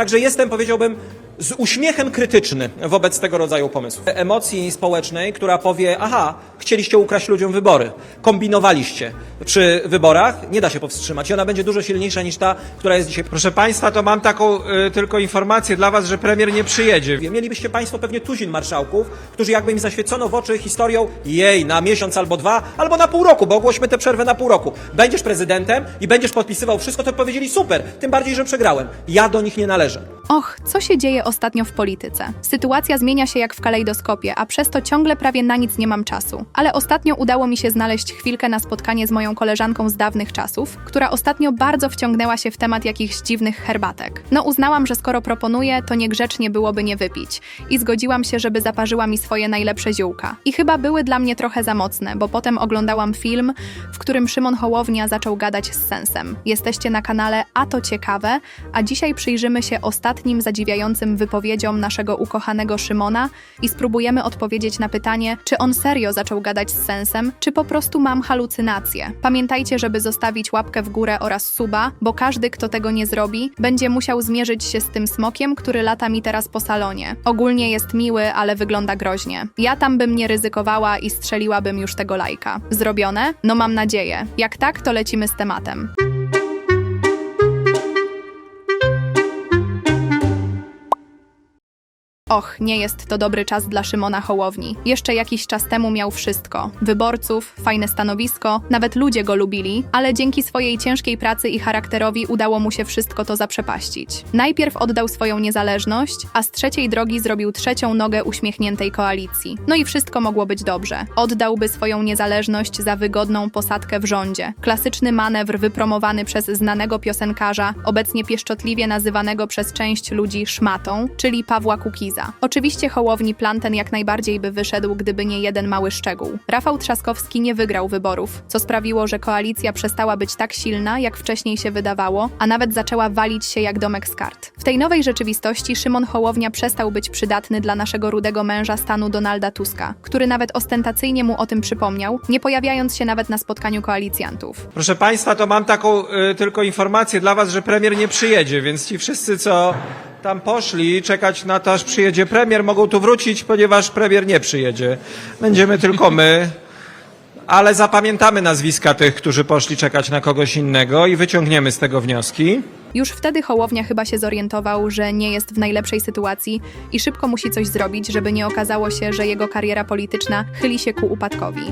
Także jestem, powiedziałbym, z uśmiechem krytyczny wobec tego rodzaju pomysłów. Emocji społecznej, która powie, aha, chcieliście ukraść ludziom wybory, kombinowaliście przy wyborach, nie da się powstrzymać i ona będzie dużo silniejsza niż ta, która jest dzisiaj. Proszę Państwa, to mam taką y, tylko informację dla Was, że premier nie przyjedzie. Mielibyście Państwo pewnie tuzin marszałków, którzy jakby im zaświecono w oczy historią jej na miesiąc albo dwa, albo na pół roku, bo ogłośmy tę przerwę na pół roku. Będziesz prezydentem i będziesz podpisywał wszystko, to powiedzieli super, tym bardziej, że przegrałem. Ja do nich nie należę. Och, co się dzieje ostatnio w polityce? Sytuacja zmienia się jak w kalejdoskopie, a przez to ciągle prawie na nic nie mam czasu. Ale ostatnio udało mi się znaleźć chwilkę na spotkanie z moją koleżanką z dawnych czasów, która ostatnio bardzo wciągnęła się w temat jakichś dziwnych herbatek. No uznałam, że skoro proponuję, to niegrzecznie byłoby nie wypić. I zgodziłam się, żeby zaparzyła mi swoje najlepsze ziółka. I chyba były dla mnie trochę za mocne, bo potem oglądałam film, w którym Szymon Hołownia zaczął gadać z sensem. Jesteście na kanale A to ciekawe, a dzisiaj przyjrzymy się ostatnim zadziwiającym wypowiedziom naszego ukochanego Szymona i spróbujemy odpowiedzieć na pytanie, czy on serio zaczął gadać z sensem, czy po prostu mam halucynacje. Pamiętajcie, żeby zostawić łapkę w górę oraz suba, bo każdy, kto tego nie zrobi, będzie musiał zmierzyć się z tym smokiem, który lata mi teraz po salonie. Ogólnie jest miły, ale wygląda groźnie. Ja tam bym nie ryzykowała i strzeliłabym już tego lajka. Zrobione? No mam nadzieję. Jak tak, to lecimy z tematem. Och, nie jest to dobry czas dla Szymona Hołowni. Jeszcze jakiś czas temu miał wszystko: wyborców, fajne stanowisko, nawet ludzie go lubili, ale dzięki swojej ciężkiej pracy i charakterowi udało mu się wszystko to zaprzepaścić. Najpierw oddał swoją niezależność, a z trzeciej drogi zrobił trzecią nogę uśmiechniętej koalicji. No i wszystko mogło być dobrze. Oddałby swoją niezależność za wygodną posadkę w rządzie. Klasyczny manewr wypromowany przez znanego piosenkarza, obecnie pieszczotliwie nazywanego przez część ludzi szmatą, czyli Pawła Kukiza. Oczywiście Hołowni plan ten jak najbardziej by wyszedł, gdyby nie jeden mały szczegół. Rafał Trzaskowski nie wygrał wyborów, co sprawiło, że koalicja przestała być tak silna, jak wcześniej się wydawało, a nawet zaczęła walić się jak domek z kart. W tej nowej rzeczywistości Szymon Hołownia przestał być przydatny dla naszego rudego męża stanu Donalda Tuska, który nawet ostentacyjnie mu o tym przypomniał, nie pojawiając się nawet na spotkaniu koalicjantów. Proszę Państwa, to mam taką y, tylko informację dla Was, że premier nie przyjedzie, więc ci wszyscy, co tam poszli czekać na to, aż przyjedzie premier, mogą tu wrócić, ponieważ premier nie przyjedzie. Będziemy tylko my. Ale zapamiętamy nazwiska tych, którzy poszli czekać na kogoś innego i wyciągniemy z tego wnioski. Już wtedy Hołownia chyba się zorientował, że nie jest w najlepszej sytuacji i szybko musi coś zrobić, żeby nie okazało się, że jego kariera polityczna chyli się ku upadkowi.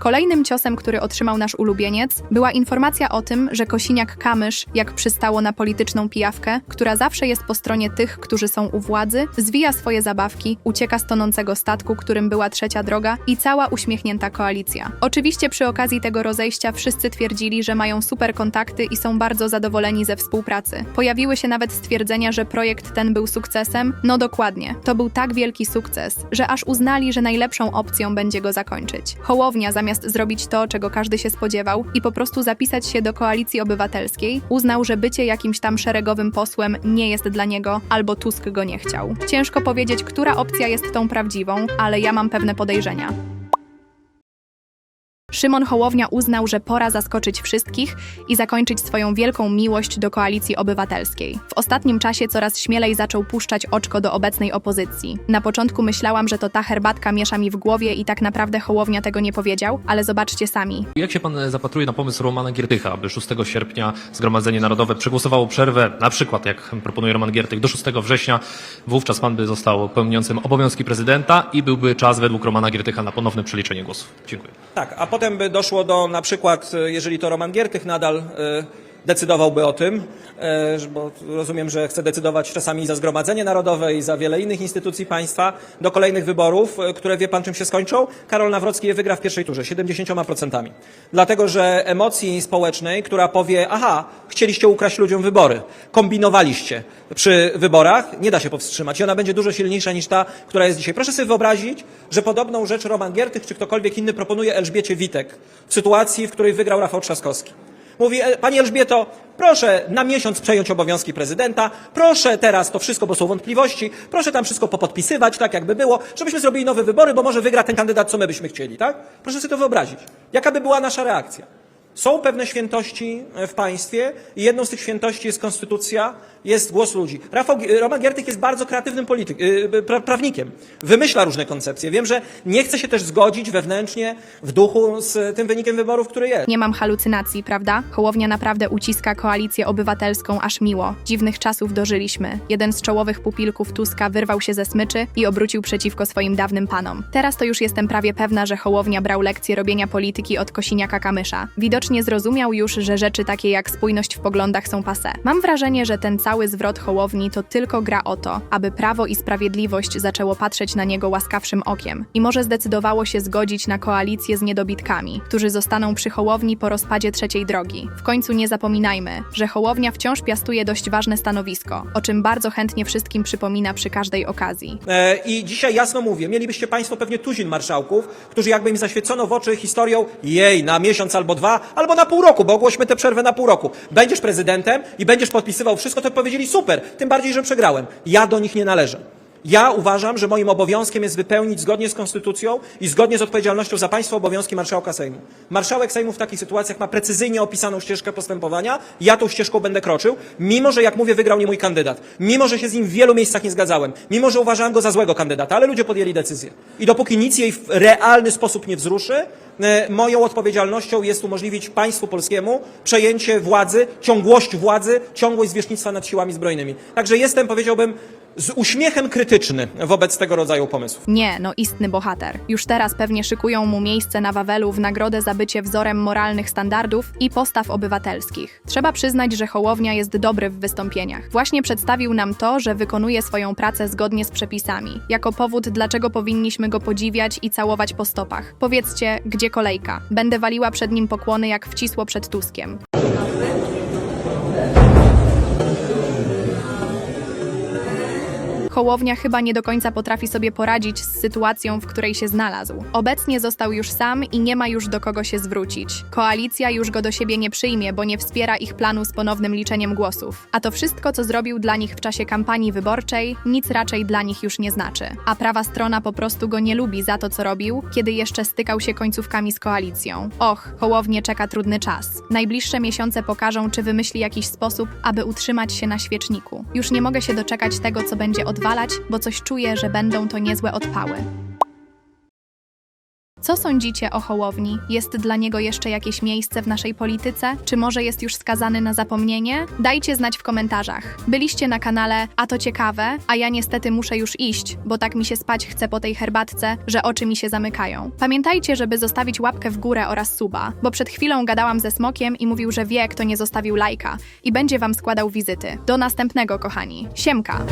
Kolejnym ciosem, który otrzymał nasz ulubieniec, była informacja o tym, że Kosiniak-Kamysz, jak przystało na polityczną pijawkę, która zawsze jest po stronie tych, którzy są u władzy, zwija swoje zabawki, ucieka z tonącego statku, którym była trzecia droga i cała uśmiechnięta koalicja. Oczywiście przy okazji tego rozejścia wszyscy twierdzili, że mają super kontakty i są bardzo zadowoleni ze współpracy. Pojawiły się nawet stwierdzenia, że projekt ten był sukcesem. No dokładnie, to był tak wielki sukces, że aż uznali, że najlepszą opcją będzie go zakończyć. Hołownia zamiast zrobić to, czego każdy się spodziewał i po prostu zapisać się do koalicji obywatelskiej, uznał, że bycie jakimś tam szeregowym posłem nie jest dla niego, albo Tusk go nie chciał. Ciężko powiedzieć, która opcja jest tą prawdziwą, ale ja mam pewne podejrzenia. Szymon Hołownia uznał, że pora zaskoczyć wszystkich i zakończyć swoją wielką miłość do koalicji obywatelskiej. W ostatnim czasie coraz śmielej zaczął puszczać oczko do obecnej opozycji. Na początku myślałam, że to ta herbatka miesza mi w głowie i tak naprawdę Hołownia tego nie powiedział, ale zobaczcie sami. Jak się pan e, zapatruje na pomysł Romana Giertycha, aby 6 sierpnia Zgromadzenie Narodowe przegłosowało przerwę, na przykład jak proponuje Roman Giertych, do 6 września, wówczas pan by został pełniącym obowiązki prezydenta i byłby czas według Romana Giertycha na ponowne przeliczenie głosów. Dziękuję. Tak, a potem by doszło do na przykład, e, jeżeli to Roman Giertych nadal e, decydowałby o tym, e, bo rozumiem, że chce decydować czasami za Zgromadzenie Narodowe i za wiele innych instytucji państwa, do kolejnych wyborów, e, które wie pan czym się skończą? Karol Nawrocki je wygra w pierwszej turze, 70%. Dlatego, że emocji społecznej, która powie, aha, chcieliście ukraść ludziom wybory, kombinowaliście przy wyborach, nie da się powstrzymać i ona będzie dużo silniejsza niż ta, która jest dzisiaj. Proszę sobie wyobrazić, że podobną rzecz Roman Giertych czy ktokolwiek inny proponuje Elżbiecie Witek w sytuacji, w której wygrał Rafał Trzaskowski. Mówi, "E, Pani Elżbieto, proszę na miesiąc przejąć obowiązki prezydenta, proszę teraz to wszystko, bo są wątpliwości, proszę tam wszystko popodpisywać, tak jakby było, żebyśmy zrobili nowe wybory, bo może wygra ten kandydat, co my byśmy chcieli, tak? Proszę sobie to wyobrazić. Jaka by była nasza reakcja? Są pewne świętości e, w państwie i jedną z tych świętości jest konstytucja, jest głos ludzi. Rafał, Roman Giertych jest bardzo kreatywnym polityk, yy, pra, prawnikiem. Wymyśla różne koncepcje. Wiem, że nie chce się też zgodzić wewnętrznie, w duchu z tym wynikiem wyborów, który jest. Nie mam halucynacji, prawda? Hołownia naprawdę uciska koalicję obywatelską aż miło. Dziwnych czasów dożyliśmy. Jeden z czołowych pupilków Tuska wyrwał się ze smyczy i obrócił przeciwko swoim dawnym panom. Teraz to już jestem prawie pewna, że Hołownia brał lekcję robienia polityki od Kosiniaka-Kamysza. Widocznie zrozumiał już, że rzeczy takie jak spójność w poglądach są passé. Mam wrażenie, że ten cały zwrot Hołowni to tylko gra o to, aby Prawo i Sprawiedliwość zaczęło patrzeć na niego łaskawszym okiem i może zdecydowało się zgodzić na koalicję z niedobitkami, którzy zostaną przy Hołowni po rozpadzie trzeciej drogi. W końcu nie zapominajmy, że Hołownia wciąż piastuje dość ważne stanowisko, o czym bardzo chętnie wszystkim przypomina przy każdej okazji. E, I dzisiaj jasno mówię, mielibyście Państwo pewnie tuzin marszałków, którzy jakby im zaświecono w oczy historią jej na miesiąc albo dwa, albo na pół roku, bo ogłośmy tę przerwę na pół roku. Będziesz prezydentem i będziesz podpisywał wszystko, to powiedzieli super, tym bardziej, że przegrałem. Ja do nich nie należę. Ja uważam, że moim obowiązkiem jest wypełnić zgodnie z konstytucją i zgodnie z odpowiedzialnością za państwo obowiązki marszałka Sejmu. Marszałek Sejmu w takich sytuacjach ma precyzyjnie opisaną ścieżkę postępowania. Ja tą ścieżką będę kroczył, mimo że jak mówię, wygrał nie mój kandydat. Mimo że się z nim w wielu miejscach nie zgadzałem. Mimo że uważałem go za złego kandydata, ale ludzie podjęli decyzję. I dopóki nic jej w realny sposób nie wzruszy, e, moją odpowiedzialnością jest umożliwić państwu polskiemu przejęcie władzy, ciągłość władzy, ciągłość zwierzchnictwa nad siłami zbrojnymi. Także jestem, powiedziałbym, z uśmiechem krytyczny wobec tego rodzaju pomysłów. Nie, no istny bohater. Już teraz pewnie szykują mu miejsce na Wawelu w nagrodę za bycie wzorem moralnych standardów i postaw obywatelskich. Trzeba przyznać, że Hołownia jest dobry w wystąpieniach. Właśnie przedstawił nam to, że wykonuje swoją pracę zgodnie z przepisami. Jako powód, dlaczego powinniśmy go podziwiać i całować po stopach. Powiedzcie, gdzie kolejka? Będę waliła przed nim pokłony jak wcisło przed Tuskiem. Hołownia chyba nie do końca potrafi sobie poradzić z sytuacją, w której się znalazł. Obecnie został już sam i nie ma już do kogo się zwrócić. Koalicja już go do siebie nie przyjmie, bo nie wspiera ich planu z ponownym liczeniem głosów. A to wszystko, co zrobił dla nich w czasie kampanii wyborczej, nic raczej dla nich już nie znaczy. A prawa strona po prostu go nie lubi za to, co robił, kiedy jeszcze stykał się końcówkami z koalicją. Och, Hołownię czeka trudny czas. Najbliższe miesiące pokażą, czy wymyśli jakiś sposób, aby utrzymać się na świeczniku. Już nie mogę się doczekać tego, co będzie bo coś czuję, że będą to niezłe odpały. Co sądzicie o Hołowni? Jest dla niego jeszcze jakieś miejsce w naszej polityce? Czy może jest już skazany na zapomnienie? Dajcie znać w komentarzach. Byliście na kanale, a to ciekawe, a ja niestety muszę już iść, bo tak mi się spać chce po tej herbatce, że oczy mi się zamykają. Pamiętajcie, żeby zostawić łapkę w górę oraz suba, bo przed chwilą gadałam ze Smokiem i mówił, że wie, kto nie zostawił lajka i będzie wam składał wizyty. Do następnego, kochani. Siemka!